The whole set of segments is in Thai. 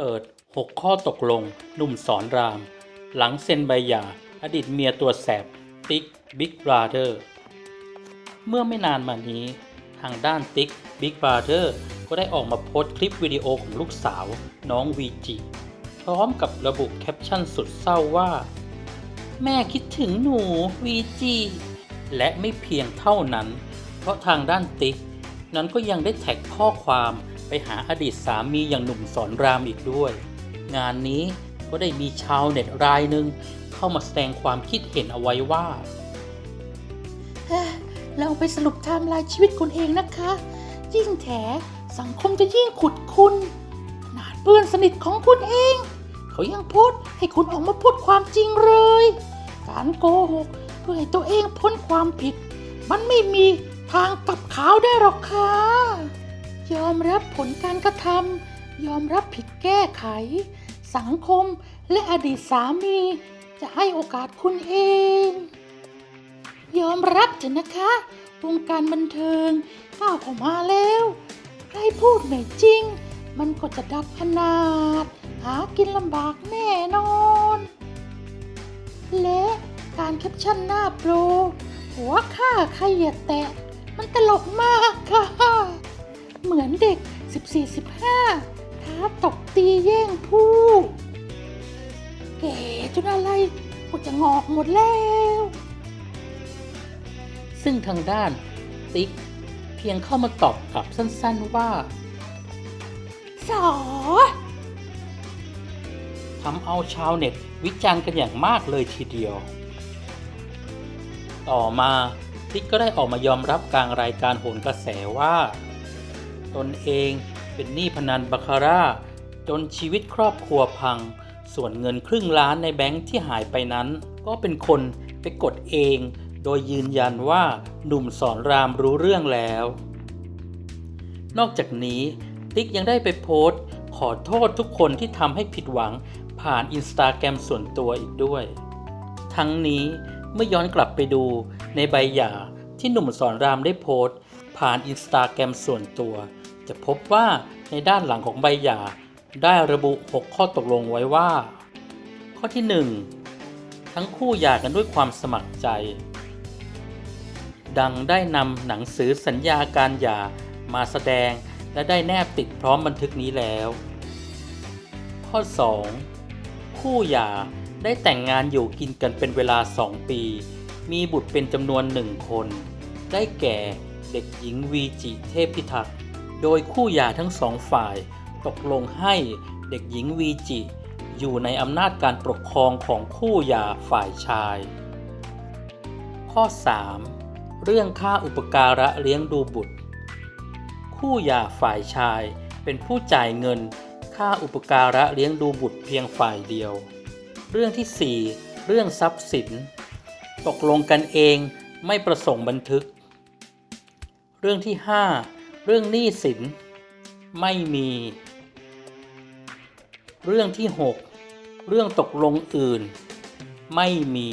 เปิด 6 ข้อตกลง หนุ่มสอนราม หลังเซ็นใบหย่า อดีตเมียตัวแสบ ติ๊กบิ๊กบราเธอร์ เมื่อไม่นานมานี้ ทางด้านติ๊กบิ๊กบราเธอร์ก็ได้ออกมาโพสต์คลิปวิดีโอของลูกสาว น้องวีจิพร้อมกับระบุแคปชั่นสุดเศร้าว่า แม่คิดถึงหนูวีจิและไม่เพียงเท่านั้น เพราะทางด้านติ๊กนั้นก็ยังได้แท็กข้อความ ไปหาอดีตสามีอย่างหนุ่มสอนรามอีกด้วย งานนี้ก็ได้มีชาวเน็ตรายหนึ่งเข้ามาแสดงความคิดเห็นเอาไว้ว่า เราไปสรุปไทม์ไลน์ชีวิตคุณเองนะคะ ยิ่งแถสังคมจะยิ่งขุดคุณ ขนาดเพื่อนสนิทของคุณเอง เขายังพสต์ให้คุณออกมาพูดความจริงเลย การโกหกเพื่อให้ตัวเองพ้นความผิด มันไม่มีทางกลับขาวได้หรอกค่ะ ยอมรับผลการกระทำยอมรับผิดแก้ไข สังคมและอดีตสามี จะให้โอกาสคุณเอง ยอมรับเถอะนะคะวงการบันเทิงก้าวเข้ามาแล้ว ใครพูดไม่จริง มันก็จะดับอนาถหากินลำบากแน่นอน และการแคปชั่นหน้าโปร หัวข้าใครอย่าแตะ มันตลกมากค่ะ เหมือนเด็ก 14-15 ท้าตบตีแย่งผู้แก่จนอะไรกูจะงอกหมดแล้ว ซึ่งทางด้านติ๊กเพียงเข้ามาตอบกลับสั้นๆว่า สอทำเอาชาวเน็ตวิจารณ์กันอย่างมากเลยทีเดียว ต่อมาติ๊กก็ได้ออกมายอมรับกลางรายการโหนกระแสว่า ตนเองเป็นหนี้พนันบาคาร่า จนชีวิตครอบครัวพัง ส่วนเงินครึ่งล้านในแบงค์ที่หายไปนั้น ก็เป็นคนไปกดเอง โดยยืนยันว่าหนุ่มสอนรามรู้เรื่องแล้ว นอกจากนี้ ติ๊กยังได้ไปโพสต์ ขอโทษทุกคนที่ทำให้ผิดหวังผ่านอินสตาแกรมส่วนตัวอีกด้วย ทั้งนี้เมื่อย้อนกลับไปดูในใบหย่าที่หนุ่มสอนรามได้โพสต์ ผ่านอินสตาแกรมส่วนตัว จะพบว่าในด้านหลังของใบหย่า ได้ระบุ 6 ข้อตกลงไว้ว่า ข้อที่ 1 ทั้งคู่หย่ากันด้วยความสมัครใจ ดังได้นำหนังสือสัญญาการหย่ามาแสดงและได้แนบติดพร้อมบันทึกนี้แล้ว ข้อ 2 คู่หย่าได้แต่งงานอยู่กินกันเป็นเวลา 2 ปี มีบุตรเป็นจำนวนหนึ่งคน ได้แก่ ด็กหญิงวีจิเทพพิทักษ์ โดยคู่หย่าทั้งสองฝ่าย ตกลงให้เด็กหญิงวีจิอยู่ในอำนาจการปกครองของคู่หย่าฝ่ายชาย ข้อ 3 เรื่องค่าอุปการะเลี้ยงดูบุตร คู่หย่าฝ่ายชายเป็นผู้จ่ายเงินค่าอุปการะเลี้ยงดูบุตรเพียงฝ่ายเดียว เรื่องที่ 4 เรื่องทรัพย์สิน ตกลงกันเองไม่ประสงค์บันทึก รื่องที่ 5 เรื่องหนี้สิน ไม่มี เรื่องที่ 6 เรื่องตกลงอื่น ไม่มี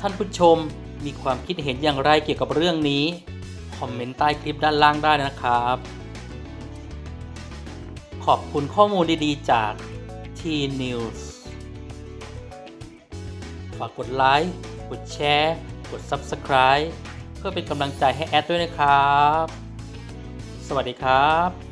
ท่านผู้ชมมีความคิดเห็นอย่างไรเกี่ยวกับเรื่องนี้ คอมเมนต์ใต้คลิปด้านล่างได้นะครับ ขอบคุณข้อมูลดีๆ จาก T News ฝากกดไลค์ กดแชร์ กด Subscribe เพื่อเป็นกำลังใจให้แอดด้วยนะครับ สวัสดีครับ